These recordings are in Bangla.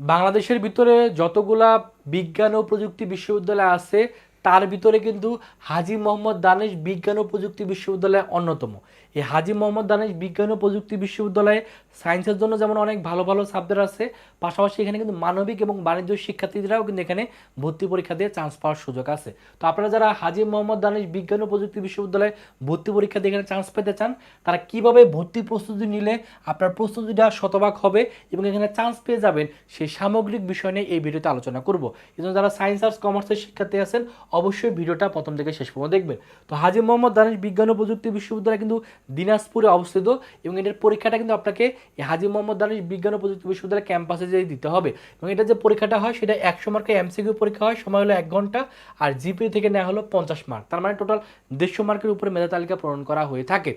বাংলাদেশের ভিতরে যতগুলা বিজ্ঞান ও প্রযুক্তি বিশ্ববিদ্যালয় আছে, তার ভিতরে কিন্তু হাজি মোহাম্মদ দানেশ বিজ্ঞান ও প্রযুক্তি বিশ্ববিদ্যালয় অন্যতম। এই হাজি মোহাম্মদ দানেশ বিজ্ঞান ও প্রযুক্তি বিশ্ববিদ্যালয়ে সায়েন্সের জন্য যেমন অনেক ভালো ভালো সাবজেক্ট আছে, পাশাপাশি এখানে কিন্তু মানবিক এবং বাণিজ্য শিক্ষার্থীরাও কিন্তু এখানে ভর্তি পরীক্ষা দিয়ে চান্স পাওয়ার সুযোগ আছে। তো আপনারা যারা হাজি মোহাম্মদ দানেশ বিজ্ঞান ও প্রযুক্তি বিশ্ববিদ্যালয়ে ভর্তি পরীক্ষা দিয়ে এখানে চান্স পেতে চান, তারা কীভাবে ভর্তি প্রস্তুতি নিলে আপনার প্রস্তুতিটা শতভাগ হবে এবং এখানে চান্স পেয়ে যাবেন সেই সামগ্রিক বিষয় নিয়ে এই ভিডিওতে আলোচনা করব। এই জন্য যারা সায়েন্স আর্টস কমার্সের শিক্ষার্থী আছেন, অবশ্যই ভিডিওটা প্রথম থেকে শেষ পর্যন্ত দেখবেন। তো হাজি মোহাম্মদ দানেশ বিজ্ঞান ও প্রযুক্তি বিশ্ববিদ্যালয় কিন্তু দিনাজপুরে অবস্থিত এবং এটার পরীক্ষাটা কিন্তু আপনাকে হাজি মোহাম্মদ দানিশ বিজ্ঞান ও প্রযুক্তি বিশ্ববিদ্যালয় ক্যাম্পাসে যেয়ে দিতে হবে। এবং এটা যে পরীক্ষাটা হয়, সেটা একশো মার্কের এমসিকিউ পরীক্ষা হয়, সময় হলো এক ঘণ্টা আর জিপি থেকে নেওয়া হলো পঞ্চাশ মার্ক। তার মানে টোটাল দেড়শো মার্কের উপরে মেধা তালিকা পূরণ করা হয়ে থাকে।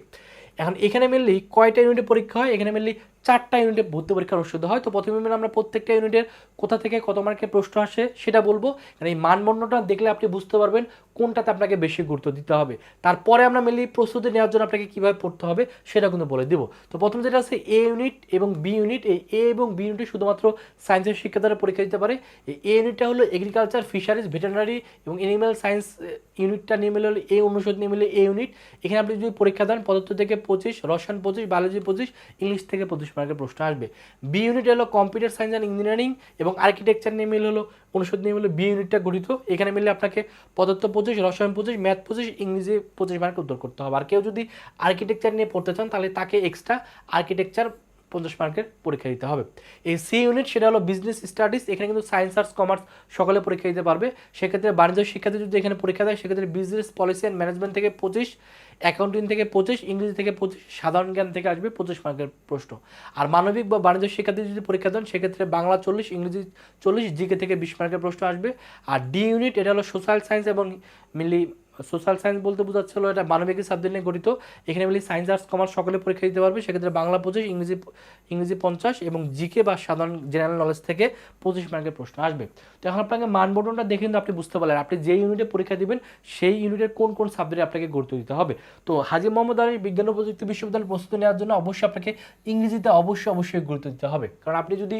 এখন এখানে মেনলি কয়টা ইউনিটে পরীক্ষা হয়? এখানে মেনলি চারটা ইউনিটে ভর্তি পরীক্ষা অনুষ্ঠিত হয়। তো প্রথমে আমরা প্রত্যেকটা ইউনিটের কোথা থেকে কত মার্কের প্রশ্ন আসে সেটা বলব। কারণ এই মানদণ্ডটা দেখলে আপনি বুঝতে পারবেন কোনটাতে আপনাকে বেশি গুরুত্ব দিতে হবে। তারপরে আমরা মেনলি প্রস্তুতি নেওয়ার জন্য আপনাকে কীভাবে পড়তে হবে সেটা কিন্তু বলে দিব। তো প্রথম যেটা আছে এ ইউনিট এবং বি ইউনিট এই এ এবং বি ইউনিটে শুধুমাত্র সায়েন্সের শিক্ষার্থীরা পরীক্ষা দিতে পারে। এই এ ইউনিটটা হলো এগ্রিকালচার ফিশারিজ ভেটেরিনারি এবং এনিম্যাল সায়েন্স ইউনিটটা নিয়ে মিলে হলো এ অনুষদ, নিয়ে মিলে এ ইউনিট এখানে আপনি যদি পরীক্ষা দেন পদার্থ থেকে পঁচিশ, রসায়ন পঁচিশ বায়োলজি পঁচিশ ইংলিশ থেকে পঁচিশ। মার্কের প্রশ্ন আসবে। বি ইউনিট হলো কম্পিউটার সায়েন্স অ্যান্ড ইঞ্জিনিয়ারিং এবং আর্কিটেকচার নিয়ে মিল হলো, অনুষদ নিয়ে মিল বি ইউনিটটা গঠিত। এখানে মিলে আপনাকে পদার্থ পঁচিশ, রসায়ন পঁচিশ ম্যাথ পঁচিশ, ইংরেজি পঁচিশ মার্কের উত্তর করতে হবে। আর কেউ যদি আর্কিটেকচার নিয়ে পড়তে চান, তাহলে তাকে এক্সট্রা আর্কিটেকচার পঞ্চাশ মার্কের পরীক্ষা দিতে হবে। এই সি ইউনিট সেটা হলো বিজনেস স্টাডিজ এখানে কিন্তু সায়েন্স আর্টস কমার্স সকলে পরীক্ষা দিতে পারবে। সেক্ষেত্রে বাণিজ্য শিক্ষার্থী যদি এখানে পরীক্ষা দেয়, সেক্ষেত্রে বিজনেস পলিসি অ্যান্ড ম্যানেজমেন্ট থেকে পঁচিশ অ্যাকাউন্টিং থেকে পঁচিশ, ইংরেজি থেকে পঁচিশ, সাধারণ জ্ঞান থেকে আসবে পঁচিশ মার্কের প্রশ্ন। আর মানবিক বা বাণিজ্য শিক্ষার্থী যদি পরীক্ষা দেন, সেক্ষেত্রে বাংলা চল্লিশ, ইংরেজি চল্লিশ, জিকে থেকে বিশ মার্কের প্রশ্ন আসবে। আর ডি ইউনিট এটা হলো সোশ্যাল সায়েন্স এবং মিলি সোশ্যাল সায়েন্স বলতে বোঝাচ্ছিল এটা মানবিক সাবজেক্ট নিয়ে গঠিত। এখানে মিলি সায়েন্স আর্টস কমার্স সকলে পরীক্ষা দিতে পারবে, সেক্ষেত্রে বাংলা পঁচিশ, ইংরেজি ইংরেজি পঞ্চাশ এবং জিকে বা সাধারণ জেনারেল নলেজ থেকে পঁচিশ মার্কের প্রশ্ন আসবে। তো এখন আপনাকে মানবন্টনটা দেখে কিন্তু আপনি বুঝতে পারলেন, আপনি যে ইউনিটে পরীক্ষা দিবেন, সেই ইউনিটের কোন কোন সাবজেক্টে আপনাকে গুরুত্ব দিতে হবে। তো হাজি মোহাম্মদ আলী বিজ্ঞান ও প্রযুক্তি বিশ্ববিদ্যালয় প্রস্তুতি নেওয়ার জন্য অবশ্যই আপনাকে ইংরেজিতে অবশ্যই অবশ্যই গুরুত্ব দিতে হবে। কারণ আপনি যদি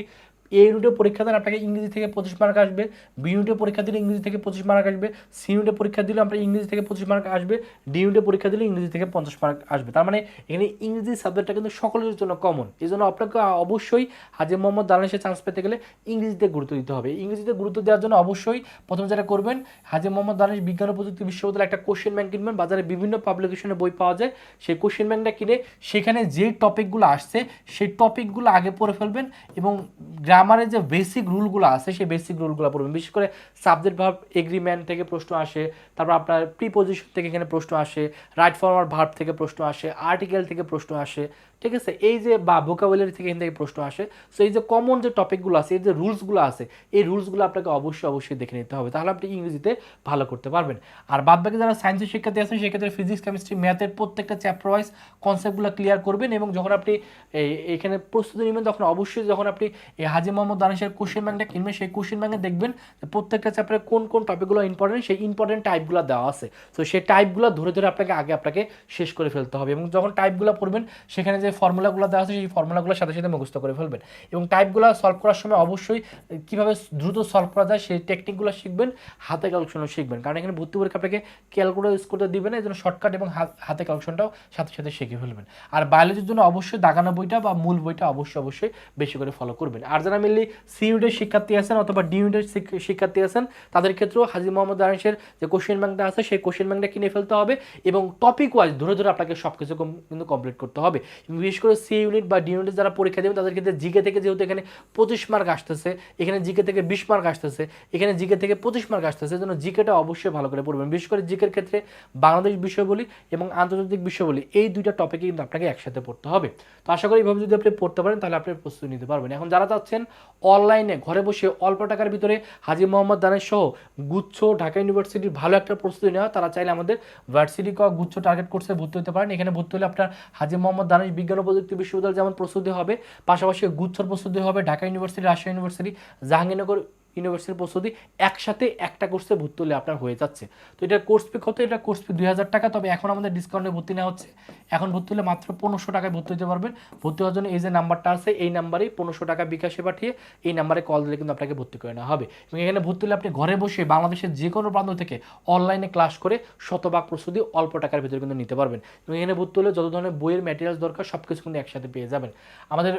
এ ইউনিটে পরীক্ষা দেন আপনাকে ইংরেজি থেকে পঁচিশ মার্ক আসবে বি ইউনিটে পরীক্ষা দিলে ইংরেজি থেকে পঁচিশ মার্ক আসবে সি ইউনিটে পরীক্ষা দিলে আপনার ইংরেজি থেকে পঁচিশ মার্ক আসবে ডি ইউনিটে পরীক্ষা দিলে ইংরেজি থেকে পঞ্চাশ মার্ক আসবে। তার মানে এখানে ইংরেজি সাবজেক্টটা কিন্তু সকলের জন্য কমন এই জন্য আপনাকে অবশ্যই হাজির মোহাম্মদ দানেশে চান্স পেতে গেলে ইংরেজিতে গুরুত্ব দিতে হবে। ইংরেজিতে গুরুত্ব দেওয়ার জন্য অবশ্যই প্রথম যেটা করবেন হাজির মোহাম্মদ দানেশ বিজ্ঞান ও প্রযুক্তি বিশ্ববিদ্যালয় একটা কোশ্চেন ব্যাংক কিনবেন, বাজারে বিভিন্ন পাবলিকেশনে বই পাওয়া যায়। সেই কোশ্চেন ব্যাংকটা কিনে সেখানে যে টপিকগুলো আসছে, সেই টপিকগুলো আগে পড়ে ফেলবেন এবং গ্রামারের যে বেসিক রুলগুলো আছে, সেই বেসিক রুলগুলো পড়বেন। বিশেষ করে সাবজেক্ট ভার্ব এগ্রিমেন্ট থেকে প্রশ্ন আসে, তারপর আপনার প্রিপোজিশন থেকে এখানে প্রশ্ন আসে রাইট ফর্মার ভার্ব থেকে প্রশ্ন আসে আর্টিকেল থেকে প্রশ্ন আসে। ঠিক আছে? এই যে বা ভোকাবুলারি থেকে এখান থেকে প্রশ্ন আসে সো এই যে কমন যে টপিকগুলো আছে, এই যে রুলসগুলো আছে, এই রুলসগুলো আপনাকে অবশ্যই অবশ্যই দেখে নিতে হবে। তাহলে আপনি ইংরেজিতে ভালো করতে পারবেন। আর বাদ বাকি যারা সায়েন্সের শিক্ষার্থী আছেন, সেক্ষেত্রে ফিজিক্স কেমিস্ট্রি ম্যাথের প্রত্যেকটা চ্যাপ্টার ওয়াইজ কনসেপ্টগুলো ক্লিয়ার করবেন এবং যখন আপনি এখানে প্রস্তুতি নেবেন, তখন অবশ্যই যখন আপনি এই হাজি মোহাম্মদ দানেশের কোশ্চেন ব্যাংকটা কিনবেন, সেই কোশ্চেন ব্যাংকে দেখবেন প্রত্যেকটা চ্যাপ্টারে কোন কোন টপিকগুলো ইম্পর্টেন্ট সেই ইম্পর্টেন্ট টাইপগুলো দেওয়া আছে। তো সেই টাইপগুলো ধরে ধরে আপনাকে, আগে আপনাকে শেষ করে ফেলতে হবে এবং যখন টাইপগুলো পড়বেন, সেখানে যে ফর্মুলাগুলো দেওয়া আছে, সেই ফর্মুলাগুলোর সাথে সাথে মুখস্থ করে ফেলবেন। এবং টাইপগুলো সলভ করার সময় অবশ্যই কীভাবে দ্রুত সলভ করা যায়, সেই টেকনিকগুলো শিখবেন, হাতে ক্যালকুলেশনও শিখবেন। কারণ এখানে ভর্তি পরীক্ষা আপনাকে ক্যালকুলেটর ইউজ করতে দিবে না এই জন্য শর্টকাট এবং হাতে ক্যালকুলেশনটাও সাথে সাথে শিখে ফেলবেন। আর বায়োলজির জন্য অবশ্যই দাগানো বইটা বা মূল বইটা অবশ্যই অবশ্যই বেশি করে ফলো করবেন। আর যারা মেনলি সি ইউনিটের শিক্ষার্থী আছেন অথবা ডি ইউনিটের শিক্ষার্থী আছেন, তাদের ক্ষেত্রেও হাজি মোহাম্মদ দানিশের যে কোশ্চেন ব্যাংকটা আছে, সেই কোশ্চেন ব্যাংকটা কিনে ফেলতে হবে এবং টপিক ওয়াইজ ধরে ধরে আপনাকে সব কিছু কিন্তু কমপ্লিট করতে হবে। এবং বিশেষ করে সি ইউনিট বা ডি ইউনিট যারা পরীক্ষা দেবেন তাদের ক্ষেত্রে জিকে থেকে যেহেতু এখানে পঁচিশ মার্ক আসতেছে, এখানে জিকে থেকে বিশ মার্ক আসতেছে, এখানে জিকে থেকে পঁচিশ মার্ক আসতেছে জন্য জিকেটা অবশ্যই ভালো করে পড়বেন। বিশেষ করে জিকের ক্ষেত্রে বাংলাদেশ বিষয় বলি এবং আন্তর্জাতিক বিষয় বলি এই দুইটা টপিকে কিন্তু আপনাকে একসাথে পড়তে হবে। তো আশা করি এইভাবে যদি আপনি পড়তে পারেন, তাহলে আপনি প্রস্তুতি নিতে পারবেন। এখন যারা চাচ্ছেন অনলাইনে ঘরে বসে অল্প টাকার ভিতরে হাজি মোহাম্মদ দানের সহ গুচ্ছ ঢাকা ইউনিভার্সিটির ভালো একটা প্রস্তুতি নেওয়া, তারা চাইলে আমাদের ভার্সিটি ক গুচ্ছ টার্গেট কোর্সে ভর্তি হতে পারেন। এখানে ভর্তি হলে আপনার হাজি মোহাম্মদ দানের বিজ্ঞান ও প্রযুক্তি বিশ্ববিদ্যালয় যেমন প্রস্তুতি হবে, পাশাপাশি গুচ্ছর প্রস্তুতি হবে, ঢাকা ইউনিভার্সিটি, রাজশাহী ইউনিভার্সিটি, জাহাঙ্গীরনগর ইউনিভার্সিটির প্রস্তুতি একসাথে একটা কোর্সে ভর্তি হলে আপনার হয়ে যাচ্ছে। তো এটার কোর্স ফি কত? এটা কোর্স ফি দুই হাজার টাকা, তবে এখন আমাদের ডিসকাউন্টে ভর্তি নেওয়া হচ্ছে। এখন ভর্তি হলে মাত্র পনেরোশো টাকায় ভর্তি হতে পারবেন। ভর্তি হওয়ার জন্য এই যে নাম্বারটা আছে, এই নাম্বারেই পনেরোশো টাকা বিকাশে পাঠিয়ে এই নাম্বারে কল দিলে কিন্তু আপনাকে ভর্তি করে নেওয়া হবে। এবং এখানে ভর্তি হলে আপনি ঘরে বসে বাংলাদেশের যে কোনো প্রান্ত থেকে অনলাইনে ক্লাস করে শতভাগ প্রস্তুতি অল্প টাকার ভিতরে কিন্তু নিতে পারবেন। এবং এখানে ভর্তি হলে যত ধরনের বইয়ের ম্যাটেরিয়ালস দরকার সব কিছু কিন্তু একসাথে পেয়ে যাবেন। আমাদের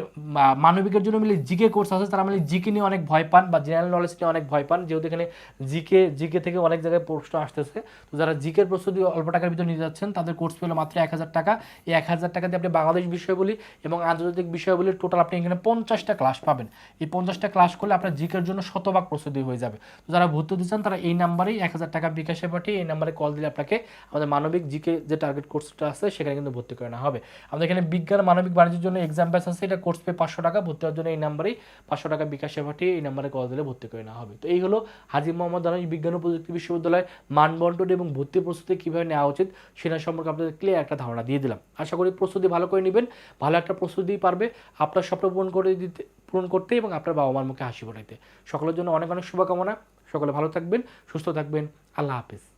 মানবিকের জন্য মিলে জিকে কোর্স আছে, তারা মিলে জিকে নিয়ে অনেক ভয় পান বা জেনারেল নলেজ নিয়ে অনেক ভয় পান, যেহেতু এখানে জিকে জিকে থেকে অনেক জায়গায় প্রশ্ন আসতেছে। তো যারা জিকের প্রস্তুতি অল্প টাকার ভিতরে নিতে যাচ্ছেন, তাদের কোর্স পেল মাত্র এক হাজার টাকা। এই এক হাজার টাকা দিয়ে আপনি বাংলাদেশ বিষয়গুলি এবং আন্তর্জাতিক বিষয়গুলি টোটাল আপনি এখানে পঞ্চাশটা ক্লাস পাবেন। এই পঞ্চাশটা ক্লাস করলে আপনার জিকের জন্য শতভাগ প্রস্তুতি হয়ে যাবে। তো যারা ভর্তি হতে চান, তারা এই নাম্বারেই এক হাজার টাকা বিকাশে পাঠিয়ে এই নাম্বারে কল দিলে আপনাকে আমাদের মানবিক জিকে যে টার্গেট কোর্সটা আছে, সেখানে কিন্তু ভর্তি করে নেওয়া হবে। আমাদের এখানে বিজ্ঞান, মানবিক, বাণিজ্যের জন্য এক্সাম ব্যাচ আছে, এটা কোর্স পে পাঁচশো টাকা, ভর্তি হওয়ার জন্য এই নাম্বারেই পাঁচশো টাকা বিকাশে পাঠিয়ে এই নাম্বারে কল দিলে ভর্তি করে নেওয়া হবে। তো এই হলো হাজি মোহাম্মদ দানাই বিজ্ঞান ও প্রযুক্তি বিশ্ববিদ্যালয়ের মানবন্টন এবং ভর্তি প্রস্তুতি কীভাবে নেওয়া উচিত সেটা সম্পর্কে আপনাদের ক্লিয়ার একটা ধারণা দিয়ে দিলাম। আশা করি প্রস্তুতি ভালো করে নেবেন, ভালো একটা প্রস্তুতি পারবে আপনার স্বপ্ন পূরণ করে দিতে, পূরণ করতে এবং আপনার বাবা মার মুখে হাসি ফোটাইতে। সকলের জন্য অনেক অনেক শুভকামনা, সকলে ভালো থাকবেন, সুস্থ থাকবেন, আল্লাহ হাফিজ।